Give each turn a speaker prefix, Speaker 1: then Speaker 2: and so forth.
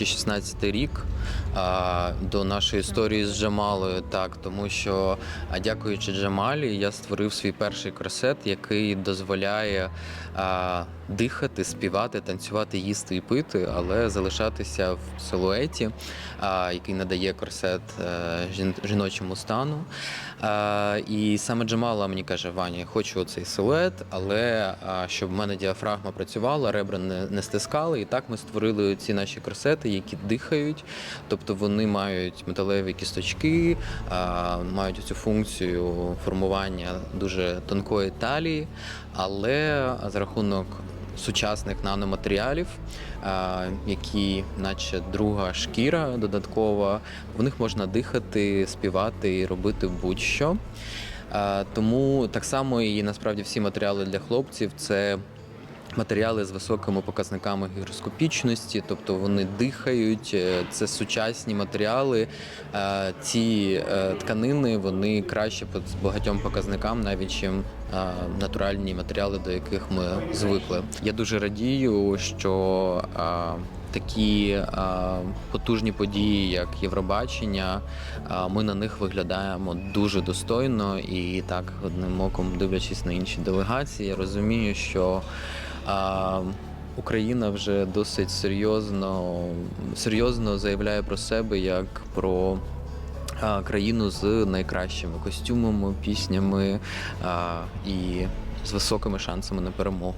Speaker 1: 2016 рік до нашої історії з Джамалою. Так, тому що а, дякуючи Джамалі, я створив свій перший корсет, який дозволяє а, дихати, співати, танцювати, їсти і пити, але залишатися в силуеті, а, який надає корсет е, жін- жіночому стану. А, і саме Джамала мені каже: Ваня, я хочу цей силует, але а, щоб в мене діафрагма працювала, ребра не, не стискали. І так ми створили ці наші корсети, які дихають. Тобто вони мають металеві кісточки, мають цю функцію формування дуже тонкої талії, але за рахунок сучасних наноматеріалів, які, наче друга шкіра додаткова, в них можна дихати, співати і робити будь-що. Тому так само і насправді всі матеріали для хлопців це. Матеріали з високими показниками гігроскопічності, тобто вони дихають, е, це сучасні матеріали. Е, Ці е, тканини вони краще по багатьом показникам, навіть чим натуральні матеріали, до яких ми звикли. Я дуже радію, що такі потужні події, як Євробачення, ми на них виглядаємо дуже достойно і так одним оком дивлячись на інші делегації, я розумію, що а, Україна вже досить серйозно, серйозно заявляє про себе як про країну з найкращими костюмами, піснями і з високими шансами на перемогу.